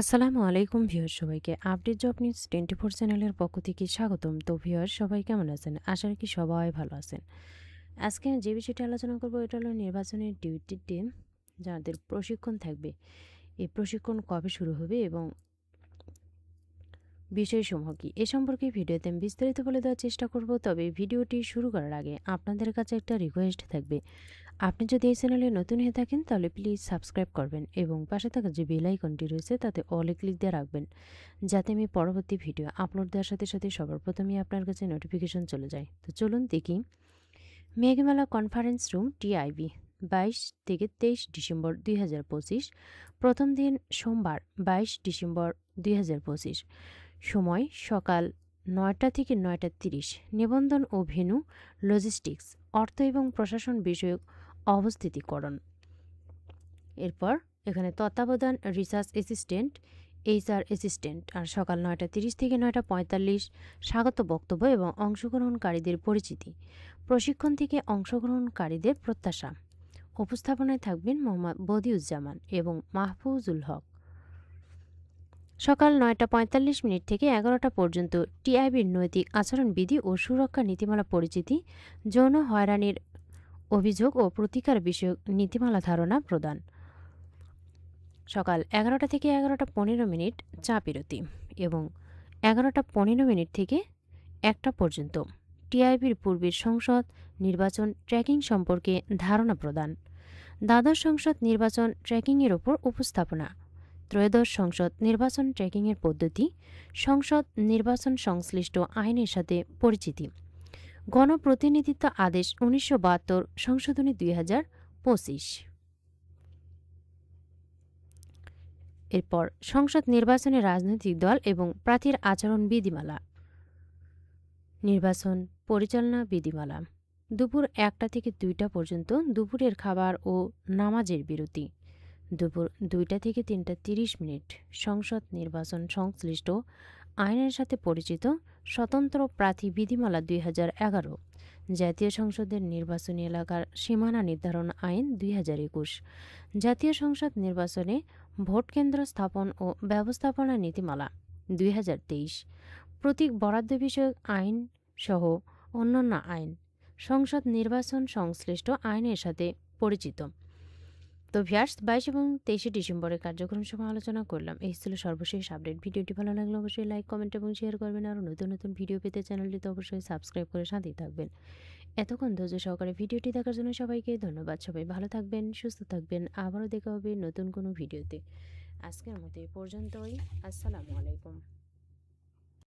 আসসালামু আলাইকুম ভিউয়ার সবাইকে update job news twenty four চ্যানেলের পক্ষ থেকে স্বাগতম। তো ভিউয়ার সবাই কেমন আছেন? আশা রাখি সবাই ভালো আছেন। আজকে যে বিষয়টি আলোচনা করব, এটা হলো নির্বাচনের ডিউটিতে যাদের প্রশিক্ষণ থাকবে। এই প্রশিক্ষণ কবে শুরু হবে এবং বিষয়সমূহ কী? এ সম্পর্কে ভিডিওতে আমি বিস্তারিত বলে দেওয়ার চেষ্টা করব, তবে ভিডিওটি শুরু করার আগে আপনাদের কাছে একটা রিকোয়েস্ট থাকবে। আপনি যদি এই চ্যানেলে নতুন হয়ে থাকেন, তাহলে প্লিজ সাবস্ক্রাইব করবেন এবং পাশে থাকা যে বেল আইকনটি রয়েছে, তাতে অলে ক্লিক দিয়ে রাখবেন, যাতে আমি পরবর্তী ভিডিও আপলোড দেওয়ার সাথে সাথে সবার প্রথমেই আপনার কাছে নোটিফিকেশন চলে যায়। তো চলুন দেখি। মেঘমেলা কনফারেন্স রুম টিআইবি বাইশ থেকে তেইশ ডিসেম্বর দুই হাজার পঁচিশ, প্রথম দিন সোমবার, বাইশ ডিসেম্বর দুই হাজার পঁচিশ, সময় সকাল নয়টা থেকে নয়টা তিরিশ, নিবন্ধন ও ভেনু লজিস্টিক্স অর্থ এবং প্রশাসন বিষয়ক অবস্থিতিকরণ। এরপর এখানে তত্ত্বাবধান রিসার্চ অ্যাসিস্ট্যান্ট, এইচআর অ্যাসিস্ট্যান্ট, আর সকাল নয়টা তিরিশ থেকে নয়টা পঁয়তাল্লিশ স্বাগত বক্তব্য এবং অংশগ্রহণকারীদের পরিচিতি। প্রশিক্ষণ থেকে অংশগ্রহণকারীদের প্রত্যাশা। উপস্থাপনায় থাকবেন মোহাম্মদ বদিউজ্জামান এবং মাহফুজুল হক। সকাল নয়টা পঁয়তাল্লিশ মিনিট থেকে এগারোটা পর্যন্ত টিআইবির নৈতিক আচরণবিধি ও সুরক্ষা নীতিমালা পরিচিতি, যৌন হয়রানির অভিযোগ ও প্রতিকার বিষয়ক নীতিমালা ধারণা প্রদান। সকাল এগারোটা থেকে এগারোটা পনেরো মিনিট চা বিরতি এবং এগারোটা পনেরো মিনিট থেকে একটা পর্যন্ত টিআইবির পূর্বের সংসদ নির্বাচন ট্র্যাকিং সম্পর্কে ধারণা প্রদান। দ্বাদশ সংসদ নির্বাচন ট্র্যাকিংয়ের ওপর উপস্থাপনা। ত্রয়োদশ সংসদ নির্বাচন ট্র্যাকিংয়ের পদ্ধতি। সংসদ নির্বাচন সংশ্লিষ্ট আইনের সাথে পরিচিতি। গণপ্রতিনিধিত্ব আদেশ উনিশশো বাহাত্তর, সংশোধনী দুই হাজার পঁচিশ। এরপর সংসদ নির্বাচনে রাজনৈতিক দল এবং প্রার্থীর আচরণ বিধিমালা। নির্বাচন পরিচালনা বিধিমালা। দুপুর একটা থেকে দুইটা পর্যন্ত দুপুরের খাবার ও নামাজের বিরতি। দুপুর দুইটা থেকে তিনটা তিরিশ মিনিট সংসদ নির্বাচন সংশ্লিষ্ট আইনের সাথে পরিচিত স্বতন্ত্র প্রার্থী বিধিমালা দুই হাজার এগারো, জাতীয় সংসদের নির্বাচনী এলাকার সীমানা নির্ধারণ আইন দুই হাজার একুশ, জাতীয় সংসদ নির্বাচনে ভোট কেন্দ্র স্থাপন ও ব্যবস্থাপনা নীতিমালা দুই হাজার তেইশ, প্রতীক বরাদ্দ বিষয়ক আইন সহ অন্যান্য আইন সংসদ নির্বাচন সংশ্লিষ্ট আইনের সাথে পরিচিত। তো ভিয়ার্স, বাইশ এবং তেইশে ডিসেম্বরের কার্যক্রম সময় আলোচনা করলাম। এই ছিল সর্বশেষ আপডেট। ভিডিওটি ভালো লাগলে অবশ্যই লাইক, কমেন্ট এবং শেয়ার করবেন। আর নতুন নতুন ভিডিও পেতে চ্যানেলটি তো অবশ্যই সাবস্ক্রাইব করে সাথেই থাকবেন। এতক্ষণ ধৈর্য সহকারে ভিডিওটি দেখার জন্য সবাইকে ধন্যবাদ। সবাই ভালো থাকবেন, সুস্থ থাকবেন। আবারও দেখা হবে নতুন কোনো ভিডিওতে। আজকের মতো এ পর্যন্তই। আসসালামু আলাইকুম।